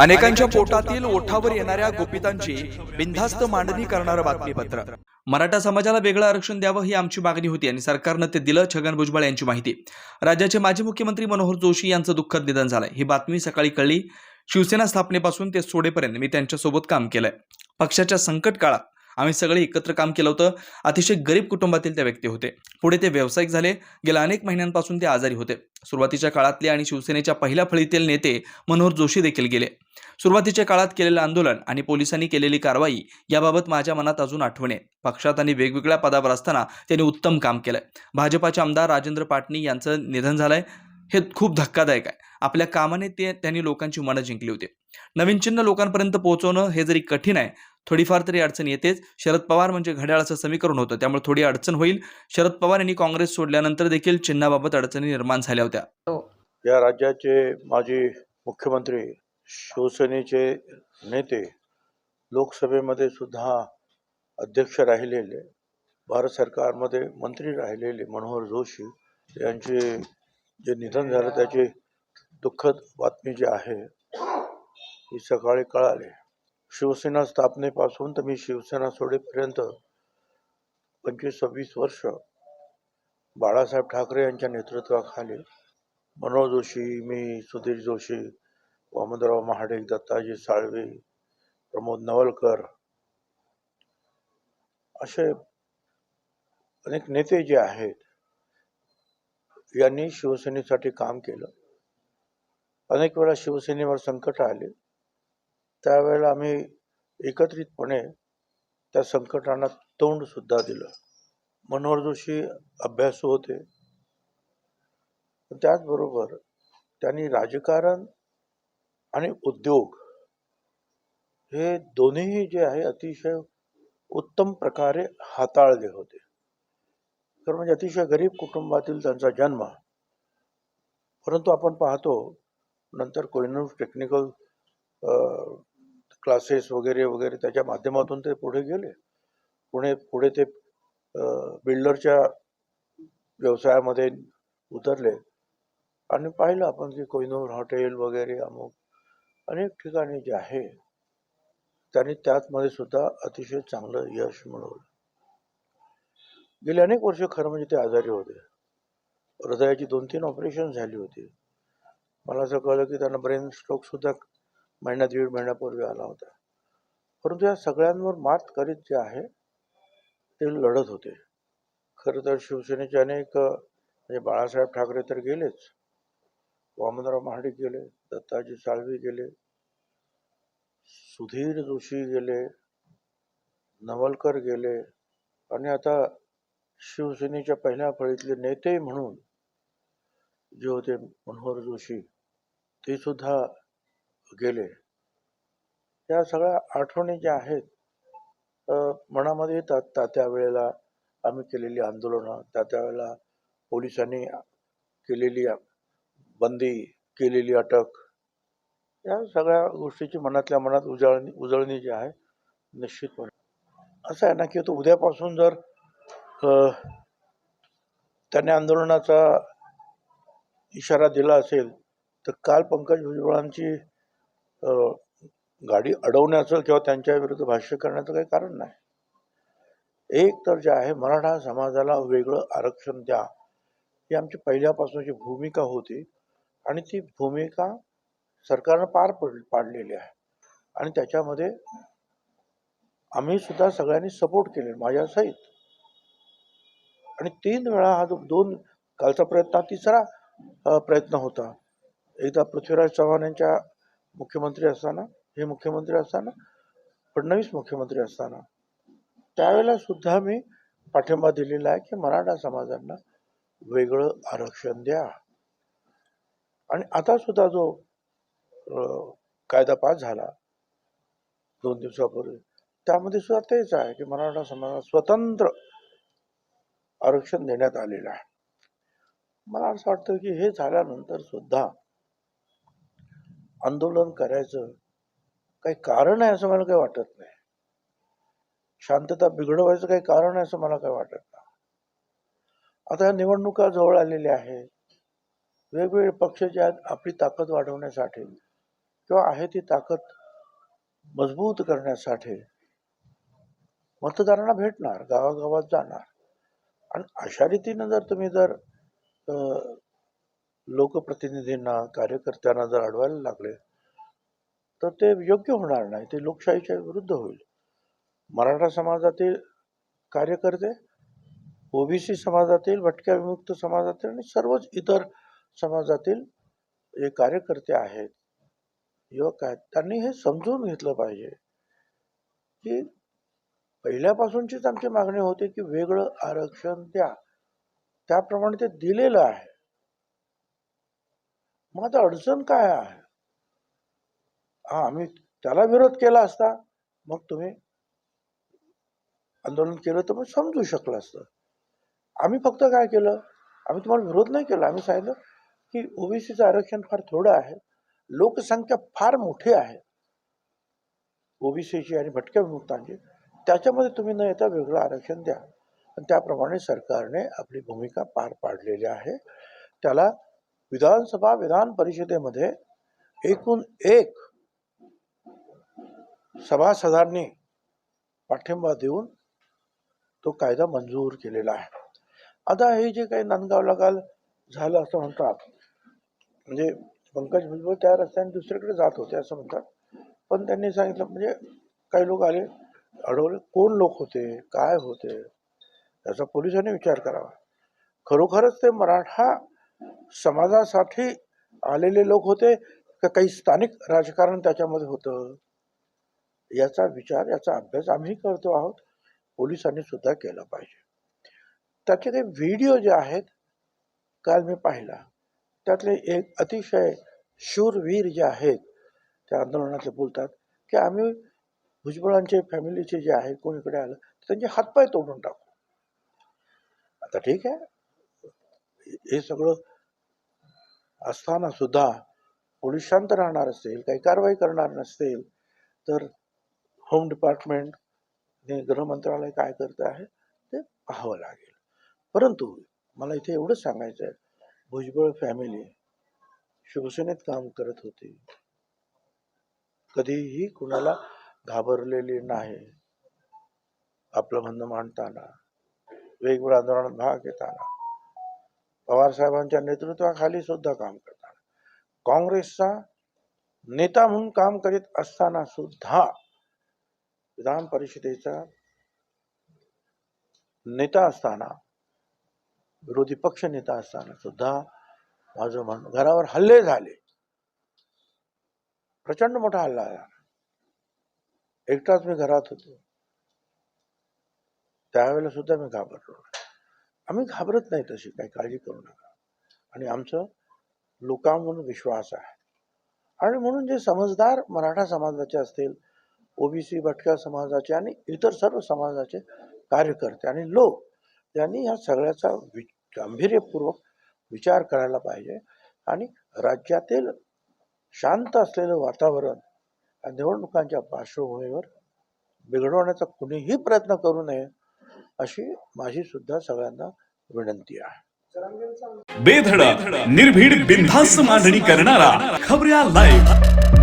अनेकांच्या पोटातील ओठावर येणाऱ्या गोपितांची बिनधास्त मांडणी करणारं बातमीपत्र. मराठा समाजाला वेगळं आरक्षण द्यावं ही आमची मागणी होती आणि सरकारनं ते दिलं छगन भुजबळ यांची माहिती. राज्याचे माजी मुख्यमंत्री मनोहर जोशी यांचं दुःखद निधन झालंय. ही बातमी सकाळी कळली. शिवसेना स्थापनेपासून ते सोडेपर्यंत मी त्यांच्यासोबत काम केलंय. पक्षाच्या संकट काळात आम्ही सगळे एकत्र काम केलं होतं. अतिशय गरीब कुटुंबातील त्या व्यक्ती होते. पुढे ते व्यावसायिक झाले. गेल्या अनेक महिन्यांपासून ते आजारी होते. सुरुवातीच्या काळातले आणि शिवसेनेच्या पहिल्या फळीतील नेते मनोहर जोशी देखील गेले. सुरुवातीच्या काळात केलेलं आंदोलन आणि पोलिसांनी केलेली कारवाई याबाबत माझ्या मनात अजून आठवणे पक्षात आणि वेगवेगळ्या पदावर असताना त्यांनी उत्तम काम केलंय. भाजपाचे आमदार राजेंद्र पाटणी यांचं निधन झालंय. हे खूप धक्कादायक आहे. आपल्या कामाने ते त्यांनी लोकांची मनं जिंकली होती. नवीन चिन्ह लोकांपर्यंत पोहोचवणं हे जरी कठीण आहे थोडीफार तरी अडचण येतेच. शरद पवार म्हणजे घड्याळाचं समीकरण होतं. त्यामुळे थोडी अडचण होईल. शरद पवार यांनी काँग्रेस सोडल्यानंतर देखील चिन्हाबाबत अडचणी निर्माण झाल्या होत्या. या राज्याचे माजी मुख्यमंत्री शिवसेनेचे नेते लोकसभेमध्ये सुद्धा अध्यक्ष राहिलेले भारत सरकारमध्ये मंत्री राहिलेले मनोहर जोशी यांचे जे निधन झालं त्याची दुःखद बातमी जी आहे ती सकाळी कळाली. शिवसेना स्थापनेपासून तर मी शिवसेना सोडेपर्यंत पंचवीस सव्वीस वर्ष बाळासाहेब ठाकरे यांच्या नेतृत्वाखाली मनोज जोशी मी सुधीर जोशी वामनराव महाडिक दत्ताजी साळवे प्रमोद नवलकर असे अनेक नेते जे आहेत यांनी शिवसेनेसाठी काम केलं. अनेक वेळा शिवसेनेवर संकट आले. त्यावेळेला आम्ही एकत्रितपणे त्या संकटांना तोंड सुद्धा दिलं. मनोहर जोशी अभ्यासू होते. त्याचबरोबर त्यांनी राजकारण आणि उद्योग हे दोन्हीही जे आहे अतिशय उत्तम प्रकारे हाताळले होते. तर म्हणजे अतिशय गरीब कुटुंबातील त्यांचा जन्म परंतु आपण पाहतो नंतर कोहिनूर टेक्निकल क्लासेस वगैरे वगैरे त्याच्या माध्यमातून ते पुढे गेले. पुणे पुढे ते बिल्डरच्या व्यवसायामध्ये उतरले. आणि पाहिलं आपण की कोहिनूर हॉटेल वगैरे अमुक अनेक ठिकाणी जे आहे त्यांनी त्याचमध्ये सुद्धा अतिशय चांगलं यश मिळवलं. गेली अनेक वर्ष खरं म्हणजे ते आजारी होते. हृदयाची दोन तीन ऑपरेशन झाली होती. मला असं कळलं की त्यांना ब्रेन स्ट्रोक सुद्धा महिना दीड महिन्यापूर्वी आला होता. परंतु या सगळ्यांवर मात करीत जे आहे ते लढत होते. खरं तर शिवसेनेचे अनेक म्हणजे बाळासाहेब ठाकरे तर गेलेच. वामनराव महाडिक गेले दत्ताजी साळवी गेले सुधीर जोशी गेले नवलकर गेले आणि आता शिवसेनेच्या पहिल्या फळीतले नेते म्हणून जे होते मनोहर जोशी ते सुद्धा गेले. या सगळ्या आठवणी ज्या आहेत मनामध्ये येतात. त्या त्या वेळेला आम्ही केलेली आंदोलनं त्या त्यावेळेला पोलिसांनी केलेली बंदी केलेली अटक या सगळ्या गोष्टीची मनातल्या मनात उजळणी उजळणी जी आहे निश्चितपणे असं आहे ना की तो उद्यापासून जर त्याने आंदोलनाचा इशारा दिला असेल तर काल पंकज भुजबळांची गाडी अडवण्याचं किंवा त्यांच्या विरुद्ध भाष्य करण्याचं काही कारण नाही. एक तर जे आहे मराठा समाजाला वेगळं आरक्षण द्या ही आमची पहिल्यापासूनची भूमिका होती आणि ती भूमिका सरकारनं पार पड पाडलेली आहे. आणि त्याच्यामध्ये आम्ही सुद्धा सगळ्यांनी सपोर्ट केले माझ्या सहित आणि तीन वेळा हा जो दोन कालचा प्रयत्न तिसरा प्रयत्न होता. एकदा पृथ्वीराज चव्हाण यांच्या मुख्यमंत्री असताना हे मुख्यमंत्री असताना फडणवीस मुख्यमंत्री असताना. त्यावेळेला सुद्धा मी पाठिंबा दिलेला आहे की मराठा समाजांना वेगळं आरक्षण द्या. आणि आता सुद्धा जो कायदा पास झाला दोन दिवसापूर्वी त्यामध्ये सुद्धा तेच आहे की मराठा समाजाला स्वतंत्र आरक्षण देण्यात आलेलं आहे. मला असं वाटतं की हे झाल्यानंतर सुद्धा आंदोलन करायचं काही कारण आहे असं मला काही वाटत नाही. शांतता बिघडवायचं काही कारण आहे असं मला काही वाटत नाही. आता या निवडणुका जवळ आलेल्या आहेत. वेगवेगळे पक्ष जे आहेत आपली ताकद वाढवण्यासाठी किंवा आहे ती ताकद मजबूत करण्यासाठी मतदारांना भेटणार गावागावात जाणार. आणि अशा रीतीनं जर तुम्ही जर लोकप्रतिनिधींना कार्यकर्त्यांना जर अडवायला लागले तर ते योग्य होणार नाही. ते लोकशाहीच्या विरुद्ध होईल. मराठा समाजातील कार्यकर्ते ओबीसी समाजातील भटक्या विमुक्त समाजातील आणि सर्वच इतर समाजातील जे कार्यकर्ते आहेत युवक आहेत त्यांनी हे समजून घेतलं पाहिजे की पहिल्यापासूनचीच आमची मागणी होती की वेगळं आरक्षण द्या. त्याप्रमाणे ते दिलेलं आहे. मग आता अडचण काय आहे? हा आम्ही त्याला विरोध केला असता मग तुम्ही आंदोलन केलं तर मग समजू शकलं असतं. आम्ही फक्त काय केलं? आम्ही तुम्हाला विरोध नाही केला. आम्ही सांगितलं की ओबीसीचं आरक्षण फार थोडं आहे. लोकसंख्या फार मोठी आहे. ओबीसीची आणि भटक्या विमुक्तांची. त्याच्यामध्ये तुम्ही न येता वेगळं आरक्षण द्या. आणि त्याप्रमाणे सरकारने आपली भूमिका पार पाडलेली आहे. त्याला विधानसभा विधान परिषदेमध्ये एकूण एक सभासदांनी पाठिंबा देऊन तो कायदा मंजूर केलेला आहे. आता हे जे काही नांदगावला काल झालं असं म्हणतात म्हणजे पंकज भुजबळ त्या रस्त्याने दुसरीकडे जात होते असं म्हणतात. पण त्यांनी सांगितलं म्हणजे काही लोक आले अडवले कोण लोक होते काय होते याचा पोलिसांनी विचार करावा. खरोखरच ते मराठा समाजासाठी आलेले लोक होते का काही स्थानिक राजकारण त्याच्यामध्ये होतं? याचा विचार याचा अभ्यास आम्ही करतो आहोत. पोलिसांनी सुद्धा केला पाहिजे. त्याचे काही व्हिडिओ जे आहेत काल मी पाहिला. त्यातले एक अतिशय शूरवीर जे आहेत त्या आंदोलनातले बोलतात की आम्ही भुजबळांचे फॅमिलीचे जे आहे कोणीकडे आलं त्यांचे हातपाय तोडून टाकू. आता ठीक आहे. हे सगळं असताना सुद्धा पोलीस शांत राहणार असेल काही कारवाई करणार नसतील तर होम डिपार्टमेंट हे गृह मंत्रालय काय करतं आहे ते पाहावं लागेल. परंतु मला इथे एवढंच सांगायचं आहे भुजबळ फॅमिली शिवसेनेत काम करत होती. कधीही कुणाला घाबरलेली नाही आपलं म्हणणं मांडताना वेगवेगळ्या आंदोलनात भाग घेताना. पवार साहेबांच्या नेतृत्वाखाली सुद्धा काम करताना काँग्रेसचा नेता म्हणून काम करीत असताना सुद्धा विधान परिषदेचा नेता असताना विरोधी पक्ष नेता असताना सुद्धा माझं म्हण घरावर हल्ले झाले. प्रचंड मोठा हल्ला झाला. एकटाच मी घरात होतो. त्यावेळेला सुद्धा मी घाबरलो. आम्ही घाबरत नाही तशी काही काळजी करू नका. आणि आमचं लोकांवर विश्वास आहे. आणि म्हणून जे समजदार मराठा समाजाचे असतील ओबीसी भटक्या समाजाचे आणि इतर सर्व समाजाचे कार्यकर्ते आणि लोक यांनी या सगळ्याचा वि गांभीर्यपूर्वक विचार करायला पाहिजे. आणि राज्यातील शांत असलेलं वातावरण निवडणुकांच्या पार्श्वभूमीवर बिघडवण्याचा कुणीही प्रयत्न करू नये. अशी माझी सुद्धा सगळ्यांना विनंती आहे. बेधडक निर्भीड बिनधास्त मांडणी करणारा खबऱ्या लाईव्ह